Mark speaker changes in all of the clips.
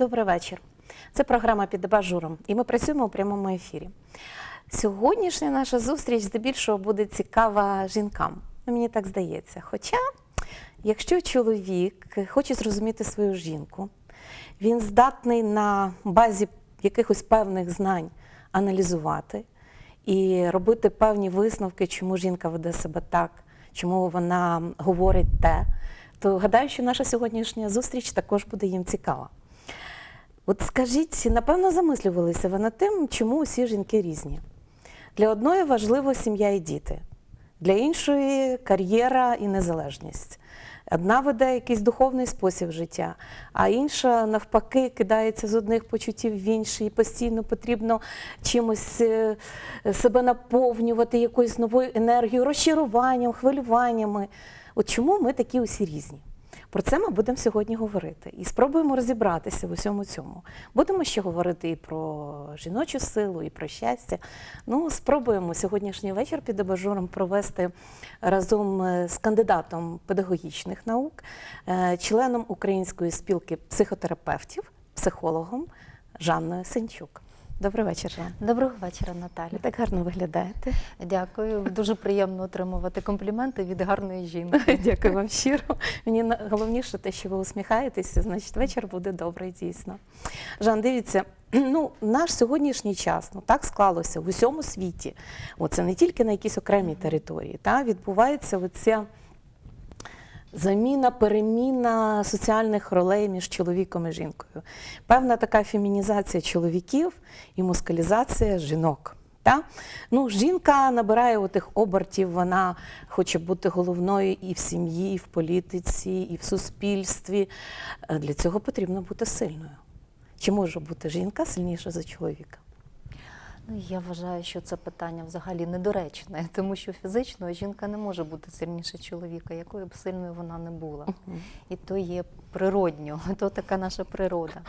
Speaker 1: Добрий вечір. Це програма під абажуром, і ми працюємо у прямому ефірі. Сьогоднішня наша зустріч здебільшого буде цікава жінкам. Ну, Мені так здається. Хоча, якщо чоловік хоче зрозуміти свою жінку, він здатний на базі якихось певних знань аналізувати і робити певні висновки, чому жінка веде себе так, чому вона говорить те, то гадаю, що наша сьогоднішня зустріч також буде їм цікава. От скажіть, напевно, замислювалися ви над тим, чому усі жінки різні? Для одної важливо сім'я і діти, для іншої кар'єра і незалежність. Одна веде якийсь духовний спосіб життя, а інша, навпаки, кидається з одних почуттів в інші, і постійно потрібно чимось е, себе наповнювати якоюсь новою енергією, розчаруванням, хвилюваннями. От чому ми такі усі різні? Про це ми будемо сьогодні говорити і спробуємо розібратися в усьому цьому. Будемо ще говорити і про жіночу силу, і про щастя. Ну, спробуємо сьогоднішній вечір під абажуром провести разом е, з кандидатом педагогічних наук, е, членом Української спілки психотерапевтів, психологом Жанною Сенчук. Добрий вечір, Жан.
Speaker 2: Доброго вечора, Наталя.
Speaker 1: Ви так гарно виглядаєте.
Speaker 2: Дякую. Дуже приємно отримувати компліменти від гарної жінки.
Speaker 1: Дякую вам щиро. Мені головніше те, що ви усміхаєтеся, значить вечір буде добрий, дійсно. Жан, дивіться, ну, наш сьогоднішній час ну, так склалося в усьому світі. Оце не тільки на якійсь окремій території. Та, відбувається оця заміна, переміна соціальних ролей між чоловіком і жінкою. Певна така фемінізація чоловіків і мускалізація жінок. Та? Ну, жінка набирає отих обертів, вона хоче бути головною і в сім'ї, і в політиці, і в суспільстві. Е, Для цього потрібно бути сильною. Чи може бути жінка сильніша за чоловіка?
Speaker 2: Ну, я вважаю, що це питання взагалі недоречне, тому що фізично жінка не може бути сильніше чоловіка, якою б сильною вона не була. І то є природньо, то така наша природа.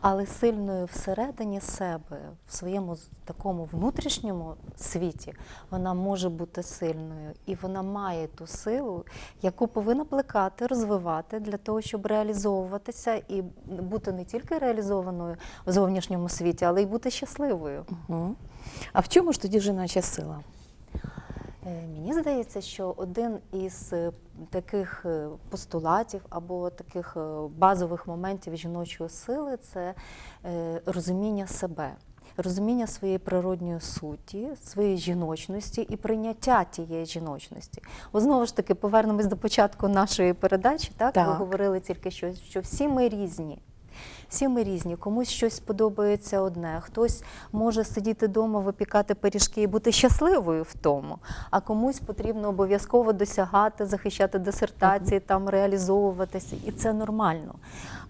Speaker 2: Але сильною всередині себе, в своєму такому внутрішньому світі, вона може бути сильною. І вона має ту силу, яку повинна плекати, розвивати для того, щоб реалізовуватися і бути не тільки реалізованою в зовнішньому світі, але й бути щасливою.
Speaker 1: Угу. А в чому ж тоді жіноча сила?
Speaker 2: Е, Мені здається, що один із е, таких е, постулатів або таких базових моментів жіночої сили це розуміння себе. Розуміння своєї природньої суті, своєї жіночності і прийняття тієї жіночності. От знову ж таки повернемось до початку нашої передачі. Так, ви говорили тільки що, що всі ми різні. Всі ми різні, комусь щось подобається одне, хтось може сидіти вдома, випікати пиріжки і бути щасливою в тому, а комусь потрібно обов'язково досягати, захищати дисертації, там реалізовуватися, і це нормально.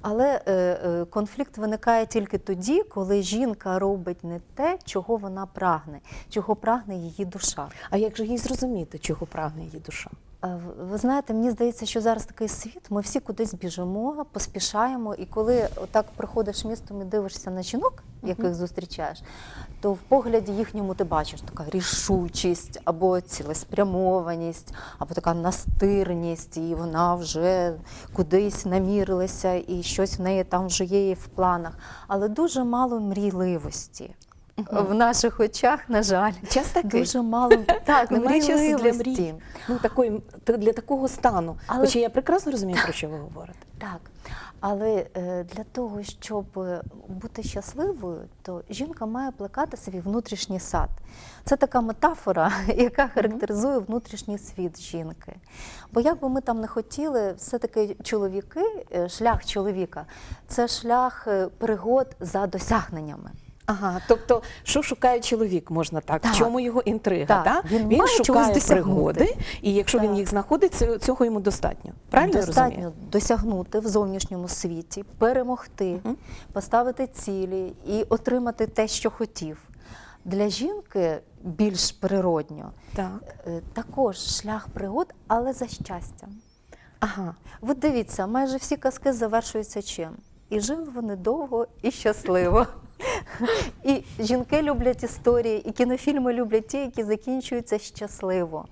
Speaker 2: Але е, е, конфлікт виникає тільки тоді, коли жінка робить не те, чого вона прагне, чого прагне її душа.
Speaker 1: А як же їй зрозуміти, чого прагне її душа?
Speaker 2: Ви знаєте, мені здається, що зараз такий світ, ми всі кудись біжимо, поспішаємо, і коли отак проходиш містом і дивишся на жінок, яких зустрічаєш, то в погляді їхньому ти бачиш така рішучість або цілеспрямованість, або така настирність, і вона вже кудись намірилася, і щось в неї там вже є в планах. Але дуже мало мрійливості. В наших очах, на жаль,
Speaker 1: Час такий.
Speaker 2: дуже мало так,
Speaker 1: Немає часу для мрій. Ну, такої, та- для такого стану.
Speaker 2: Але-
Speaker 1: Хоча я прекрасно розумію, про що ви говорите.
Speaker 2: Так, але е, для того, щоб е, бути щасливою, то жінка має плекати свій внутрішній сад. Це така метафора, яка характеризує внутрішній світ жінки. Бо як би ми там не хотіли, все-таки чоловіки, е, шлях чоловіка це шлях пригод за досягненнями.
Speaker 1: Ага, тобто, що шукає чоловік, можна так?
Speaker 2: Так.
Speaker 1: В чому його інтрига?
Speaker 2: Так,
Speaker 1: Так?
Speaker 2: він
Speaker 1: Він
Speaker 2: має
Speaker 1: шукає пригоди, і якщо він їх знаходить, цього йому достатньо. Правильно я розумію?
Speaker 2: досягнути в зовнішньому світі, перемогти,
Speaker 1: Мгм.
Speaker 2: поставити цілі і отримати те, що хотів. Для жінки більш природньо
Speaker 1: Так.
Speaker 2: е, також шлях пригод, але за щастям.
Speaker 1: Ага.
Speaker 2: Ви дивіться, майже всі казки завершуються чим? І жили вони довго і щасливо. І жінки люблять історії, і кінофільми люблять ті, які закінчуються щасливо.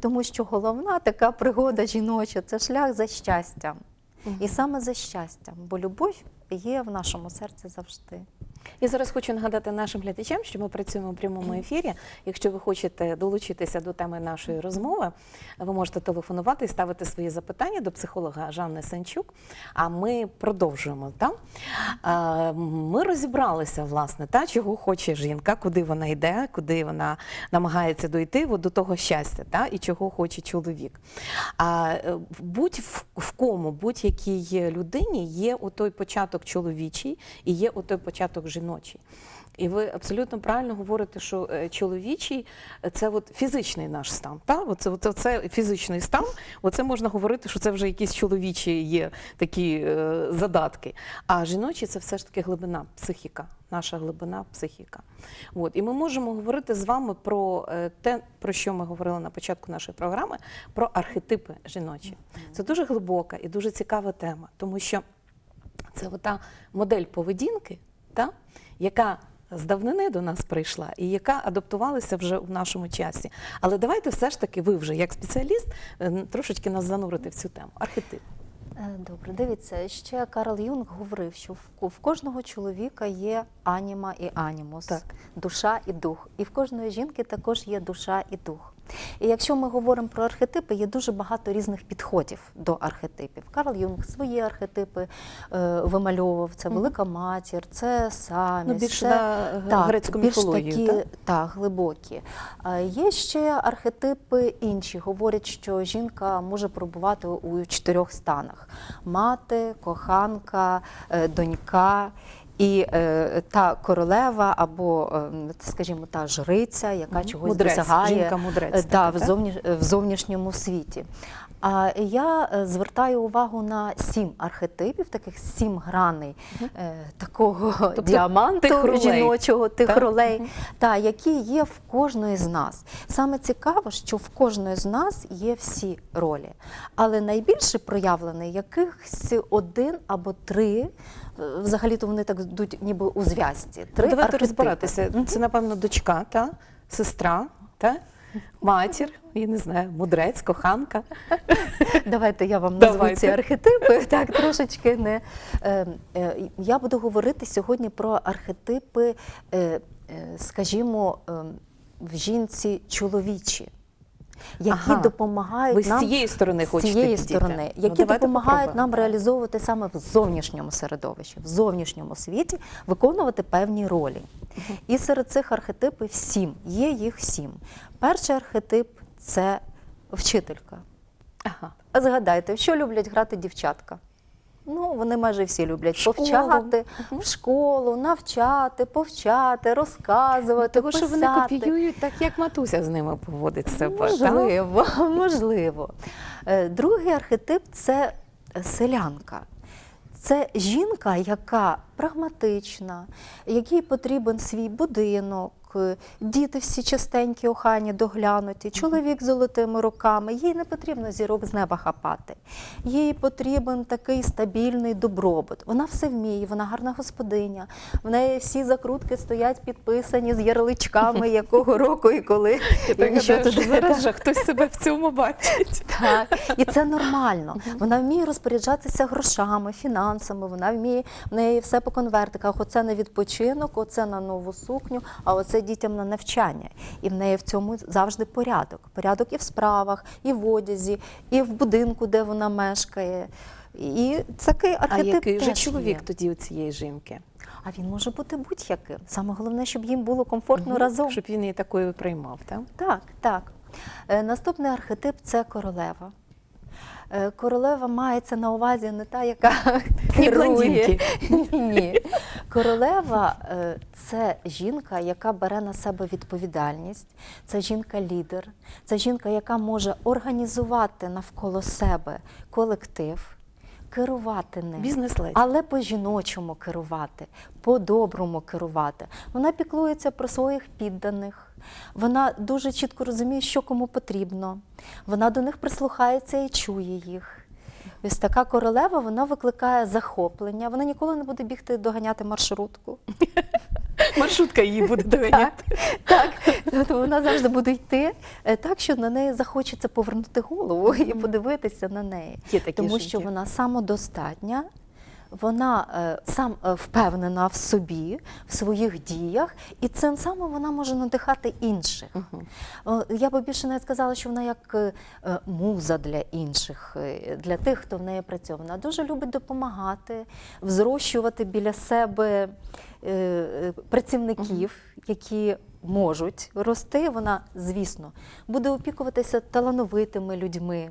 Speaker 2: Тому що головна така пригода жіноча це шлях за щастям. І саме за щастям, бо любов є в нашому серці завжди.
Speaker 1: Я зараз хочу нагадати нашим глядачам, що ми працюємо в прямому ефірі. Якщо ви хочете долучитися до теми нашої розмови, ви можете телефонувати і ставити свої запитання до психолога Жанни Санчук. А ми продовжуємо. Та? Ми розібралися, власне, та, чого хоче жінка, куди вона йде, куди вона намагається дойти до того щастя, та, і чого хоче чоловік. А е, будь в, в кому, будь-якій людині є отой початок чоловічий і є отой початок жіночий. І ви абсолютно правильно говорите, що е, чоловічий е, це от фізичний наш стан. Та? Оце, оце, це фізичний стан. Оце можна говорити, що це вже якісь чоловічі є такі е, задатки. А жіночий це все ж таки глибина, психіка, наша глибина психіка. От. І ми можемо говорити з вами про е, те, про що ми говорили на початку нашої програми, про архетипи жіночі. Це дуже глибока і дуже цікава тема, тому що це ота модель поведінки, та, яка з давнини до нас прийшла і яка адаптувалася вже в нашому часі. Але давайте все ж таки, ви вже як спеціаліст, е, трошечки нас занурити в цю тему. Архетип.
Speaker 2: Е, Добре, дивіться, ще Карл Юнг говорив, що в в кожного чоловіка є аніма і анімус,
Speaker 1: Так.
Speaker 2: душа і дух. І в кожної жінки також є душа і дух. І якщо ми говоримо про архетипи, є дуже багато різних підходів до архетипів. Карл Юнг свої архетипи е, вимальовував. Це велика матір, це самість.
Speaker 1: Ну, більше
Speaker 2: це,
Speaker 1: на грецьку
Speaker 2: більш
Speaker 1: міфологію,
Speaker 2: такі,
Speaker 1: так?
Speaker 2: так, глибокі. А Є ще архетипи інші. Говорять, що жінка може пробувати у чотирьох станах: мати, коханка, е, донька. І е, та королева або, е, скажімо, та жриця, яка чогось
Speaker 1: Мудрець,
Speaker 2: досягає
Speaker 1: жінка-мудрець
Speaker 2: е,
Speaker 1: така,
Speaker 2: в, зовніш... в зовнішньому світі. А я е, звертаю увагу на сім архетипів, таких сім граней е, такого
Speaker 1: Тобто
Speaker 2: діаманту
Speaker 1: тих ролей.
Speaker 2: жіночого, тих
Speaker 1: Так?
Speaker 2: ролей, та, які є в кожної з нас. Саме цікаво, що в кожної з нас є всі ролі, але найбільше проявлений якихось один або три. е, Взагалі-то вони так йдуть ніби у зв'язці. Три
Speaker 1: Давайте
Speaker 2: архетипи.
Speaker 1: розбиратися. Це, напевно, дочка, та? сестра, та? Матір, я не знаю, мудрець, коханка.
Speaker 2: Давайте я вам назву
Speaker 1: Давайте.
Speaker 2: ці архетипи. Так, трошечки не е, е, я буду говорити сьогодні про архетипи, е, е, скажімо, е, в жінці чоловічі. Які
Speaker 1: Ага.
Speaker 2: допомагають
Speaker 1: Ви з
Speaker 2: нам
Speaker 1: цієї сторони
Speaker 2: з цієї сторони, які
Speaker 1: ну,
Speaker 2: допомагають
Speaker 1: попробуємо.
Speaker 2: нам реалізовувати саме в зовнішньому середовищі, в зовнішньому світі, виконувати певні ролі. І серед цих архетипів сім. Є їх сім. Перший архетип це вчителька.
Speaker 1: Ага.
Speaker 2: А згадайте, що люблять грати дівчатка? Ну, вони майже всі люблять
Speaker 1: школу.
Speaker 2: повчати в школу, навчати, повчати, розказувати.
Speaker 1: Тому що вони копіюють так, як матуся з ними поводить себе.
Speaker 2: Можливо, можливо. Е, Другий архетип це селянка. Це жінка, яка прагматична, якій потрібен свій будинок, е, діти всі чистенькі, охайні, доглянуті, чоловік з золотими руками. Їй не потрібно зірок з неба хапати. Їй потрібен такий стабільний добробут. Вона все вміє, вона гарна господиня. В неї всі закрутки стоять підписані з ярличками, якого року і коли.
Speaker 1: Я так
Speaker 2: і що туди.
Speaker 1: зараз же хтось себе в цьому бачить.
Speaker 2: Так, і це нормально. Вона вміє розпоряджатися грошами, фінансами, вона вміє в неї все по конвертиках. Оце на відпочинок, оце на нову сукню, а оце дітям на навчання. І в неї в цьому завжди порядок. Порядок і в справах, і в одязі, і в будинку, де вона мешкає. І такий
Speaker 1: А який же чоловік
Speaker 2: є.
Speaker 1: тоді у цієї жінки?
Speaker 2: А він може бути будь-яким. Саме головне, щоб їм було комфортно
Speaker 1: Мгм.
Speaker 2: разом.
Speaker 1: Щоб він її такою приймав, так?
Speaker 2: Так, так. Е, Наступний архетип це королева. Е, Королева мається на увазі не та, яка керує. Ні. Королева е, це жінка, яка бере на себе відповідальність, це жінка-лідер, це жінка, яка може організувати навколо себе колектив, керувати ним.
Speaker 1: Бізнес-леді.
Speaker 2: Але по-жіночому керувати, по-доброму керувати. Вона піклується про своїх підданих. Вона дуже чітко розуміє, що кому потрібно. Вона до них прислухається і чує їх. Ось така королева вона викликає захоплення. Вона ніколи не буде бігти доганяти маршрутку.
Speaker 1: Маршрутка її буде доганяти.
Speaker 2: Так, тобто вона завжди буде йти е, так, що на неї захочеться повернути голову і подивитися на неї.
Speaker 1: Є такі
Speaker 2: Тому
Speaker 1: жінки.
Speaker 2: що вона самодостатня, вона е, сам е, впевнена в собі, в своїх діях, і цим самим вона може надихати інших. Е, Я би більше навіть сказала, що вона як е, муза для інших, для тих, хто в неї працює. Вона дуже любить допомагати, взрощувати біля себе працівників, які можуть рости. Вона, звісно, буде опікуватися талановитими людьми.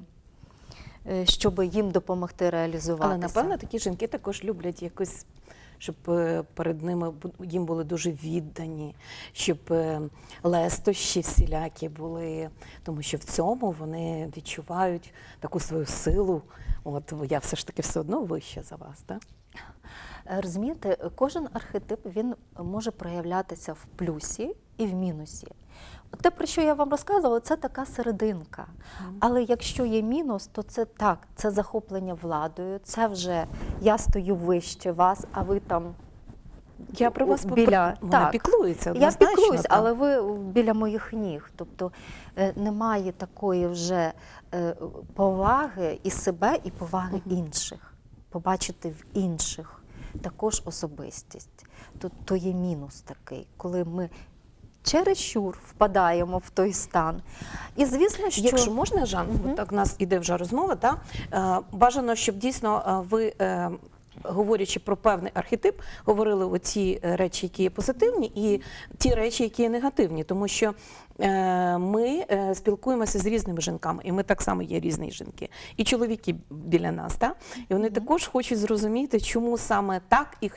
Speaker 2: Е, Щоб їм допомогти реалізуватися.
Speaker 1: Але напевно такі жінки також люблять якось. Щоб е, перед ними їм були дуже віддані, щоб е, лестощі всілякі були, тому що в цьому вони відчувають таку свою силу. От я все ж таки все одно вища за вас, так?
Speaker 2: Розумієте, кожен архетип він може проявлятися в плюсі і в мінусі. Те, про що я вам розказувала, це така серединка. Але якщо є мінус, то це так, це захоплення владою, це вже я стою вище вас, а ви там
Speaker 1: Я про вас
Speaker 2: біля
Speaker 1: вона
Speaker 2: так.
Speaker 1: піклується.
Speaker 2: Я піклуюсь, але ви біля моїх ніг. Тобто е, немає такої вже е, поваги і себе, і поваги інших. Побачити в інших також особистість. То, то є мінус такий, коли ми чересчур впадаємо в той стан. І звісно, що
Speaker 1: Якщо можна, Жан, от так у нас іде вже розмова, та е, бажано, щоб дійсно е, ви. е, Говорячи про певний архетип, говорили оці речі, які є позитивні, і ті речі, які є негативні, тому що ми е, спілкуємося з різними жінками, і ми так само є різні жінки, і чоловіки біля нас, та? і вони також хочуть зрозуміти, чому саме так і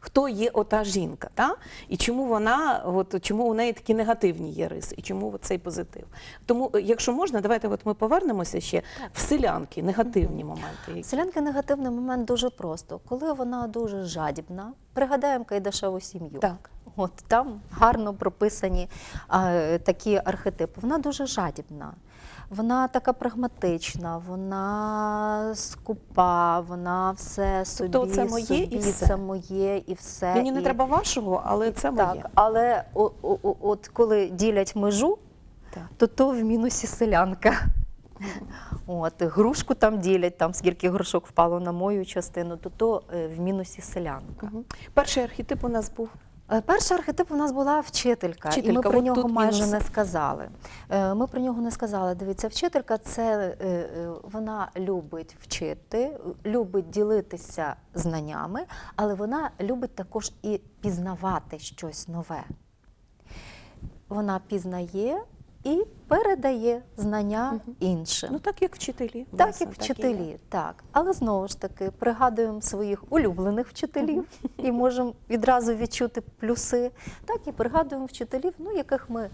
Speaker 1: хто є ота жінка, та? і чому вона, от, чому у неї такі негативні є риси, і чому цей позитив. Тому, е, якщо можна, давайте от ми повернемося ще в селянки, негативні моменти. які-
Speaker 2: Селянки негативний момент дуже просто. Коли вона дуже жадібна, пригадаємо Кайдашеву сім'ю.
Speaker 1: Так.
Speaker 2: От там гарно прописані а, такі архетипи. Вона дуже жадібна. Вона така прагматична, вона скупа, вона все собі,
Speaker 1: Тобто це моє і все.
Speaker 2: це моє і все.
Speaker 1: Мені не
Speaker 2: і...
Speaker 1: треба вашого, але це моє.
Speaker 2: Так, але о, о, о, от коли ділять межу,
Speaker 1: Так.
Speaker 2: то то в мінусі селянка. От, грушку там ділять, там скільки грошок впало на мою частину, то то е, в мінусі селянка.
Speaker 1: Мгм. Перший архетип у нас був
Speaker 2: Перший архетип у нас була вчителька, і ми про нього майже
Speaker 1: мінус.
Speaker 2: не сказали. Е, Ми про нього не сказали. Дивіться, вчителька це е, е, вона любить вчити, любить ділитися знаннями, але вона любить також і пізнавати щось нове. Вона пізнає і передає знання іншим.
Speaker 1: ну так як вчителі.
Speaker 2: Так,
Speaker 1: власне,
Speaker 2: як вчителі, так. Але знову ж таки пригадуємо своїх улюблених вчителів і можемо відразу відчути плюси. Так і пригадуємо вчителів, ну, яких ми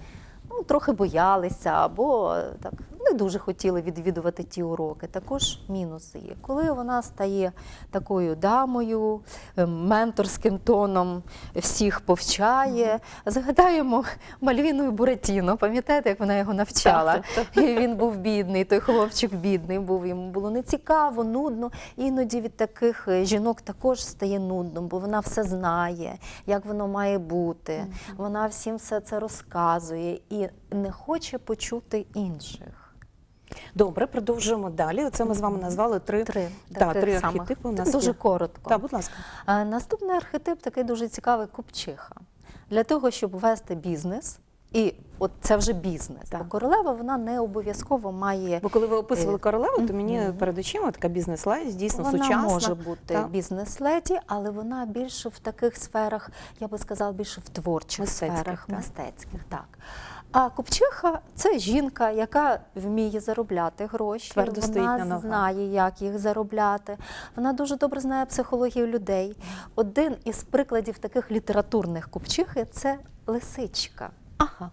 Speaker 2: ну, трохи боялися або так не дуже хотіли відвідувати ті уроки. Також мінуси є. Коли вона стає такою дамою, е, менторським тоном всіх повчає. Згадаємо Мальвіну і Буратіно, пам'ятаєте, як вона його навчала?
Speaker 1: Так,
Speaker 2: І він був бідний, той хлопчик бідний був, йому було нецікаво, нудно. Іноді від таких е, жінок також стає нудно, бо вона все знає, як воно має бути. Вона всім все це розказує і не хоче почути інших.
Speaker 1: Добре, продовжуємо далі. Оце ми з вами назвали три,
Speaker 2: Три,
Speaker 1: та, три архетипи. У нас
Speaker 2: дуже
Speaker 1: є.
Speaker 2: коротко.
Speaker 1: Так, будь ласка.
Speaker 2: А наступний архетип такий дуже цікавий купчиха. Для того, щоб вести бізнес, і от це вже бізнес.
Speaker 1: Так.
Speaker 2: Бо королева вона не обов'язково має.
Speaker 1: Бо коли ви описували
Speaker 2: Е,
Speaker 1: королеву, то мені
Speaker 2: мгм.
Speaker 1: перед очима така бізнес-лайф, дійсно
Speaker 2: Вона
Speaker 1: сучасна.
Speaker 2: може бути бізнес-леді, але вона більше в таких сферах, я би сказала, більше в творчих
Speaker 1: Мистецьких,
Speaker 2: сферах,
Speaker 1: так.
Speaker 2: мистецьких. Так. А купчиха це жінка, яка вміє заробляти гроші.
Speaker 1: Твердо
Speaker 2: вона
Speaker 1: стоїть на
Speaker 2: знає, як їх заробляти. Вона дуже добре знає психологію людей. Один із прикладів таких літературних купчихи це лисичка.
Speaker 1: Ага.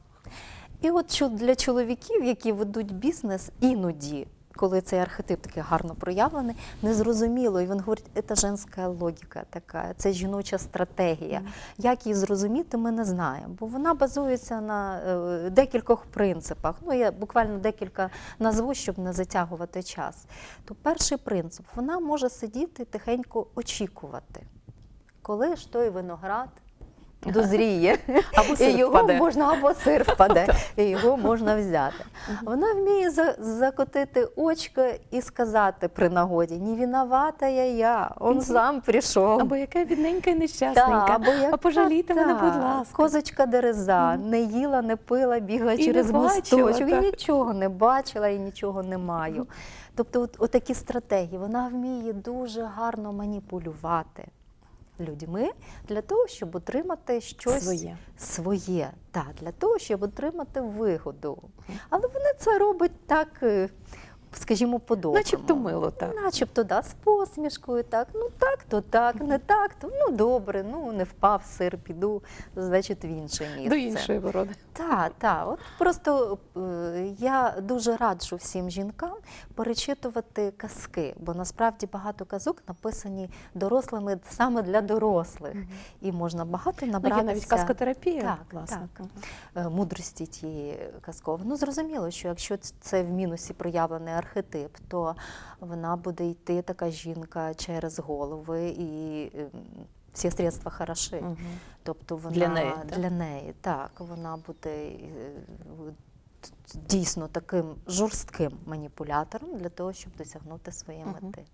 Speaker 2: І от для чоловіків, які ведуть бізнес, іноді, коли цей архетип такий гарно проявлений, незрозуміло. І він говорить, це женська логіка така, це жіноча стратегія. Як її зрозуміти, ми не знаємо, бо вона базується на е, декількох принципах. Ну, я буквально декілька назву, щоб не затягувати час. То перший принцип вона може сидіти тихенько очікувати, коли ж той виноград дозріє.
Speaker 1: Або
Speaker 2: І
Speaker 1: сир
Speaker 2: його
Speaker 1: впаде.
Speaker 2: можна або сир впаде, і його можна взяти. Вона вміє закотити очко і сказати при нагоді: не виновата я, я, он сам прийшов.
Speaker 1: Або яка бідненька і нещасненька.
Speaker 2: або як,
Speaker 1: а пожалійте мене, будь ласка.
Speaker 2: Козочка Дереза, не їла, не пила, бігла
Speaker 1: І не
Speaker 2: через
Speaker 1: бачила,
Speaker 2: мосточок, і
Speaker 1: так.
Speaker 2: нічого не бачила і нічого не маю. Тобто, от, от такі стратегії, вона вміє дуже гарно маніпулювати людьми для того, щоб отримати щось
Speaker 1: Своє.
Speaker 2: своє, та для того, щоб отримати вигоду. Але вона це робить так, е, скажімо, по-доброму.
Speaker 1: Начебто мило, так.
Speaker 2: Начебто, да, з посмішкою, так, ну так, то так, не так, то ну добре, ну не впав сир, піду, значить, в інше місце.
Speaker 1: До іншої ворони.
Speaker 2: Так, так. От просто е, я дуже раджу всім жінкам перечитувати казки, бо насправді багато казок написані дорослими саме для дорослих. І можна багато
Speaker 1: Ну,
Speaker 2: набратися
Speaker 1: є навіть казкотерапія,
Speaker 2: Так,
Speaker 1: власне.
Speaker 2: так. е, мудрості тієї казкової. Ну, зрозуміло, що якщо це в мінусі проявлений архетип, то вона буде йти така жінка через голови і. ем, Всі средства хороші.
Speaker 1: Угу.
Speaker 2: Тобто вона
Speaker 1: Для неї, так?
Speaker 2: для неї, так, вона буде е, дійсно таким жорстким маніпулятором для того, щоб досягнути своєї
Speaker 1: угу.
Speaker 2: мети.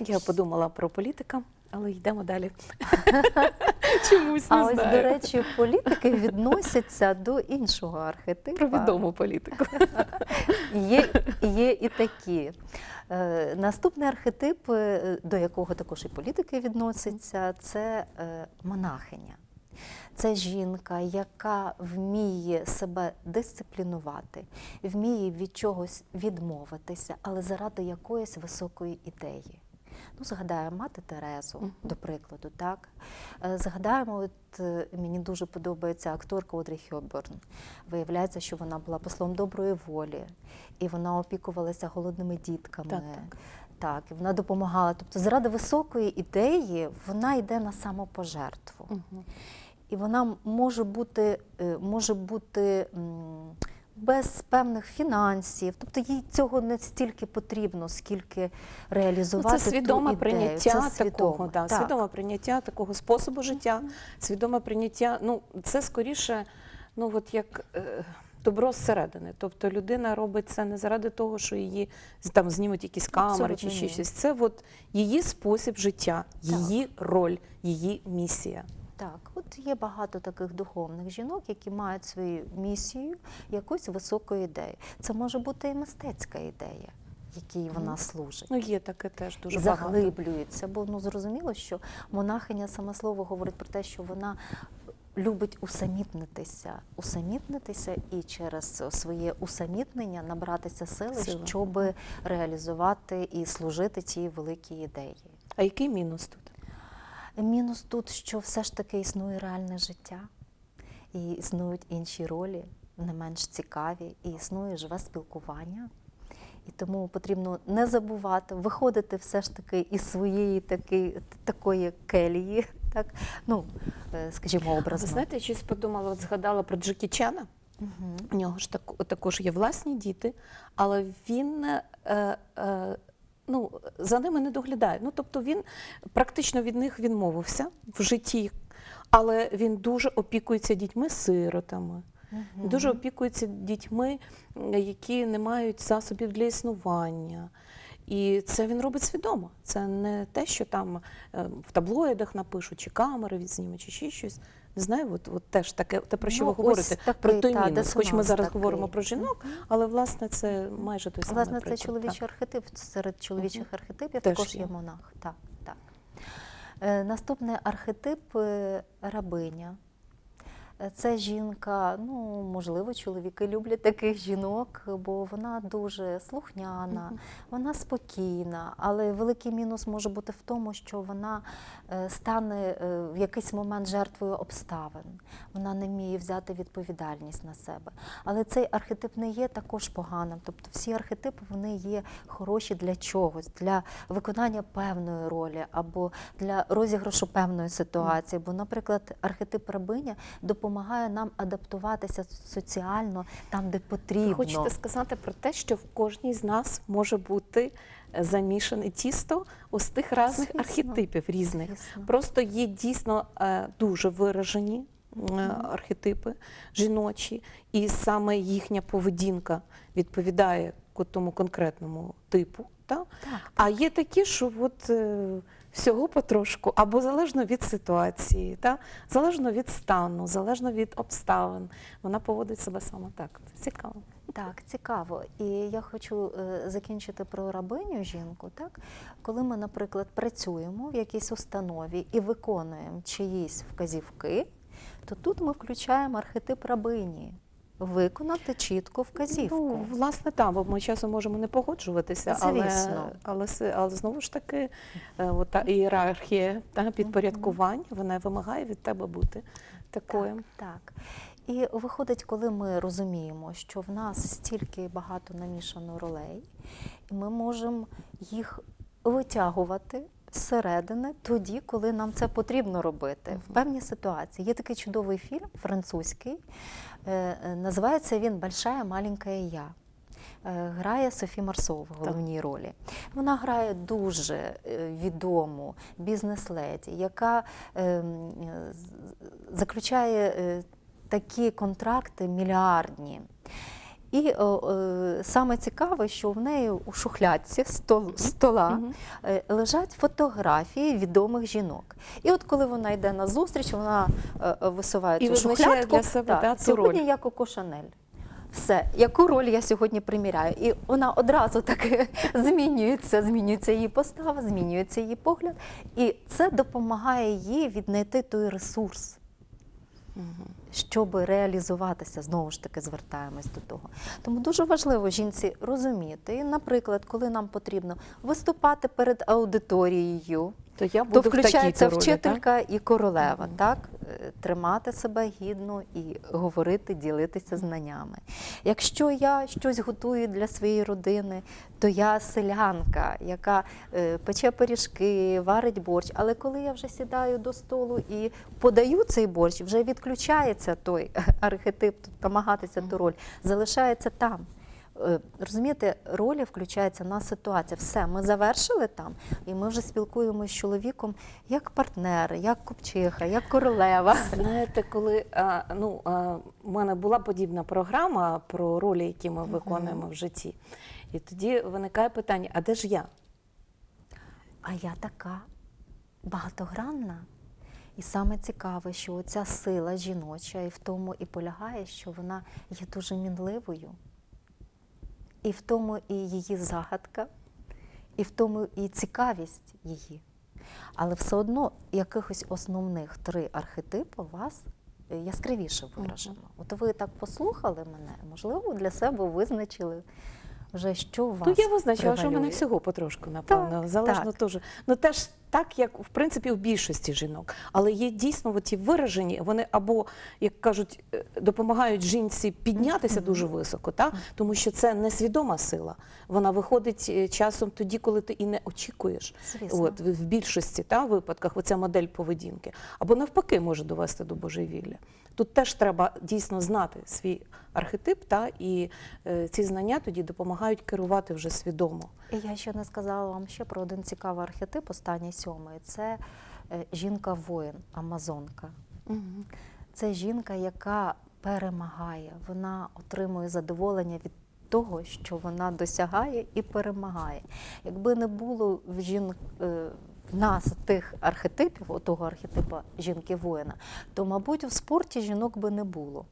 Speaker 1: Я подумала про політика, але йдемо далі. Чомусь
Speaker 2: А
Speaker 1: не
Speaker 2: ось,
Speaker 1: знаю.
Speaker 2: до речі, політики відносяться до іншого архетипу.
Speaker 1: Про відому політику.
Speaker 2: Є, є і такі. Е, наступний архетип, е, до якого також і політики відносяться, це е, монахиня. Це жінка, яка вміє себе дисциплінувати, вміє від чогось відмовитися, але заради якоїсь високої ідеї. Ну, згадаємо мати Терезу,
Speaker 1: Мгм.
Speaker 2: до прикладу, так. Е, Згадаємо, от е, мені дуже подобається акторка Одрі Хьобберн. Виявляється, що вона була послом доброї волі, і вона опікувалася голодними дітками.
Speaker 1: Так, так.
Speaker 2: Так, і вона допомагала. Тобто, заради високої ідеї вона йде на самопожертву.
Speaker 1: Мгм.
Speaker 2: І вона може бути, е, може бути без певних фінансів. Тобто їй цього не стільки потрібно, скільки
Speaker 1: Ну,
Speaker 2: реалізувати.
Speaker 1: Це свідоме
Speaker 2: ту ідею.
Speaker 1: прийняття
Speaker 2: Це
Speaker 1: такого, да,
Speaker 2: так.
Speaker 1: свідоме прийняття такого способу життя, свідоме прийняття. Ну, це скоріше, ну от як. е, Добро зсередини. Тобто людина робить це не заради того, що її там знімуть якісь камери чи
Speaker 2: Абсолютно ні.
Speaker 1: щось. Це от її спосіб життя, її роль, її місія.
Speaker 2: Так, от є багато таких духовних жінок, які мають свою місію, якусь високу ідею. Це може бути і мистецька ідея, якій вона служить.
Speaker 1: Ну, є таке теж дуже
Speaker 2: заглиблюється, бо ну зрозуміло, що монахиня саме слово говорить про те, що вона любить усамітнитися, усамітнитися і через своє усамітнення набратися сили,
Speaker 1: Сили.
Speaker 2: щоб реалізувати і служити цій великій ідеї.
Speaker 1: А який мінус тут?
Speaker 2: Мінус тут, що все ж таки існує реальне життя, і існують інші ролі, не менш цікаві, і існує живе спілкування. І тому потрібно не забувати, виходити все ж таки із своєї таки, такої келії, так, ну, е, скажімо,
Speaker 1: Ви знаєте, я щось подумала, от згадала про Джекі Чана.
Speaker 2: Мгм.
Speaker 1: У нього ж так, також є власні діти, але він е, е, ну, за ними не доглядає. Ну, тобто він практично від них відмовився в житті, але він дуже опікується дітьми-сиротами.
Speaker 2: Мгм.
Speaker 1: Дуже опікується дітьми, які не мають засобів для існування. І це він робить свідомо. Це не те, що там е, в таблоїдах напишуть, чи камери відзнімуть, чи ще щось. Не знаю, от, от теж таке, те, про що
Speaker 2: Ну,
Speaker 1: ви говорите,
Speaker 2: такий,
Speaker 1: про той
Speaker 2: та,
Speaker 1: мінус. Хоч ми зараз
Speaker 2: такий.
Speaker 1: говоримо про жінок, але власне це майже той самий
Speaker 2: Власне, це чоловічий
Speaker 1: так.
Speaker 2: архетип. Серед чоловічих
Speaker 1: Мгм.
Speaker 2: архетипів
Speaker 1: Теж
Speaker 2: також
Speaker 1: є.
Speaker 2: є монах. Так, так. Е, наступний архетип е, рабиня. Це жінка, ну можливо, чоловіки люблять таких жінок, бо вона дуже слухняна, вона спокійна, але великий мінус може бути в тому, що вона е, стане е, в якийсь момент жертвою обставин. Вона не вміє взяти відповідальність на себе. Але цей архетип не є також поганим. Тобто всі архетипи вони є хороші для чогось, для виконання певної ролі або для розіграшу певної ситуації. Бо, наприклад, архетип рабиня допомагає допомагає нам адаптуватися соціально там, де потрібно.
Speaker 1: Ви хочете сказати про те, що в кожній з нас може бути е, замішане тісто ось тих різних архетипів різних.
Speaker 2: Звісно.
Speaker 1: Просто є дійсно е, дуже виражені е, архетипи жіночі, і саме їхня поведінка відповідає тому конкретному типу. Та?
Speaker 2: Так,
Speaker 1: А є такі, що от, всього потрошку, або залежно від ситуації, та? залежно від стану, залежно від обставин, вона поводить себе саме так. Це цікаво.
Speaker 2: Так, цікаво. І я хочу е, закінчити про рабиню жінку. Так? Коли ми, наприклад, працюємо в якійсь установі і виконуємо чиїсь вказівки, то тут ми включаємо архетип рабині. Виконати чітко вказівку.
Speaker 1: Ну, власне, так, бо ми часом можемо не погоджуватися, але, але, але знову ж таки, е, та ієрархія та підпорядкування, вона вимагає від тебе бути такою.
Speaker 2: Так, так. І виходить, коли ми розуміємо, що в нас стільки багато намішано ролей, і ми можемо їх витягувати зсередини тоді, коли нам це потрібно робити в певній ситуації. Є такий чудовий фільм французький, е, е, називається він Большая маленькая я. Е, Грає Софі Марсо в головній ролі. Вона грає дуже відому бізнес-леді, яка заключає такі контракти мільярдні. І о, е, саме цікаве, що в неї у шухлядці стол, стола е, лежать фотографії відомих жінок. І от коли вона йде на зустріч, вона е, е, висуває цю шухлядку.
Speaker 1: для себе,
Speaker 2: так,
Speaker 1: да, ту
Speaker 2: сьогодні
Speaker 1: роль.
Speaker 2: я Коко Шанель. Все, яку роль я сьогодні приміряю? І вона одразу так змінюється, змінюється її постава, змінюється її погляд. І це допомагає їй віднайти той ресурс, щоб реалізуватися, знову ж таки звертаємось до того. Тому дуже важливо жінці розуміти, наприклад, коли нам потрібно виступати перед аудиторією,
Speaker 1: То я
Speaker 2: то
Speaker 1: буду в
Speaker 2: включається
Speaker 1: такій ролі, так?
Speaker 2: вчителька і королева, так? Е, Тримати себе гідно і говорити, ділитися знаннями. Якщо я щось готую для своєї родини, то я селянка, яка е, пече пиріжки, варить борщ. Але коли я вже сідаю до столу і подаю цей борщ, вже відключається той архетип, намагатися ту роль, залишається там. Е, Розумієте, ролі включаються на ситуацію. Все, ми завершили там, і ми вже спілкуємося з чоловіком як партнери, як купчиха, як королева.
Speaker 1: Знаєте, коли а, ну, в мене була подібна програма про ролі, які ми виконуємо в житті. І тоді виникає питання: а де ж я?
Speaker 2: А я така багатогранна. І саме цікаве, що ця сила жіноча і в тому і полягає, що вона є дуже мінливою. І в тому і її загадка, і в тому і цікавість її. Але все одно якихось основних три архетипи у вас е, яскравіше виражено. От ви так послухали мене, можливо, для себе визначили вже, що у вас.
Speaker 1: Ну, я визначила, що в мене всього потрошку, напевно.
Speaker 2: Так,
Speaker 1: Залежно
Speaker 2: так.
Speaker 1: теж. Ну теж так, як в принципі в більшості жінок. Але є дійсно ті виражені, вони або, як кажуть, е, допомагають жінці піднятися дуже високо, та? тому що це несвідома сила. Вона виходить е, часом тоді, коли ти і не очікуєш.
Speaker 2: Звісно.
Speaker 1: От, в в більшості та, випадках оця модель поведінки. Або навпаки може довести до божевілля. Тут теж треба дійсно знати свій архетип, та, і е, ці знання тоді допомагають керувати вже свідомо.
Speaker 2: І я ще не сказала вам ще про один цікавий архетип, останній сьомий. Це е, жінка-воїн, амазонка. Це жінка, яка перемагає, вона отримує задоволення від того, що вона досягає і перемагає. Якби не було в жін... е, нас тих архетипів, того архетипа жінки-воїна, то, мабуть, в спорті жінок би не було.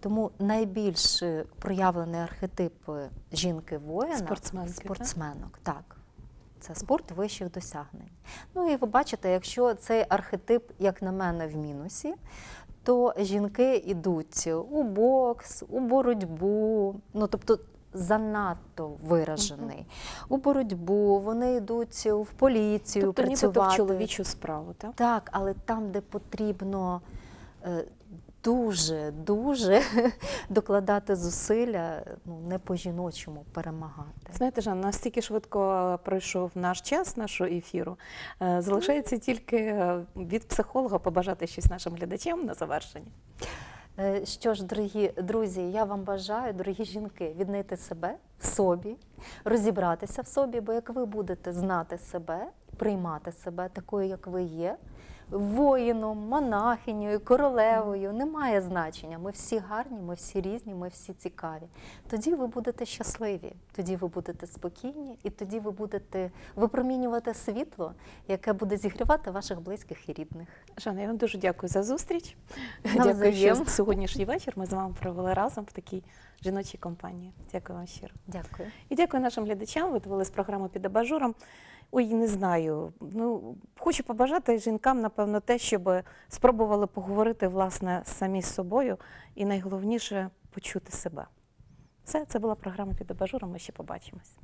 Speaker 2: Тому найбільш е, проявлений архетип жінки-воїна
Speaker 1: Спортсменки, так?
Speaker 2: спортсменок, так. Це спорт вищих досягнень. Ну і ви бачите, якщо цей архетип, як на мене, в мінусі, то жінки йдуть у бокс, у боротьбу, ну тобто занадто виражений. У боротьбу, вони йдуть в поліцію
Speaker 1: Тобто нібито
Speaker 2: працювати.
Speaker 1: в чоловічу справу, так?
Speaker 2: Так, але там, де потрібно е, дуже, дуже докладати зусилля, ну не по-жіночому перемагати.
Speaker 1: Знаєте, Жан, настільки швидко пройшов наш час нашого ефіру. Е, Залишається тільки е, від психолога побажати щось нашим глядачам на завершення.
Speaker 2: Е, Що ж, дорогі друзі, я вам бажаю, дорогі жінки, віднайти себе в собі, розібратися в собі, бо як ви будете знати себе, приймати себе такою, як ви є, воїном, монахинею, королевою, немає значення. Ми всі гарні, ми всі різні, ми всі цікаві. Тоді ви будете щасливі, тоді ви будете спокійні, і тоді ви будете випромінювати світло, яке буде зігрівати ваших близьких і рідних.
Speaker 1: Жанна, я вам дуже дякую за зустріч. Дякую, що сьогоднішній вечір ми з вами провели разом в такій жіночій компанії. Дякую вам щиро.
Speaker 2: Дякую.
Speaker 1: І дякую нашим глядачам. Ви дивились програму під абажуром. Ой, не знаю. Ну, хочу побажати жінкам, напевно, те, щоб спробували поговорити власне самі з собою і найголовніше почути себе. Все, це була програма під абажуром. Ми ще побачимось.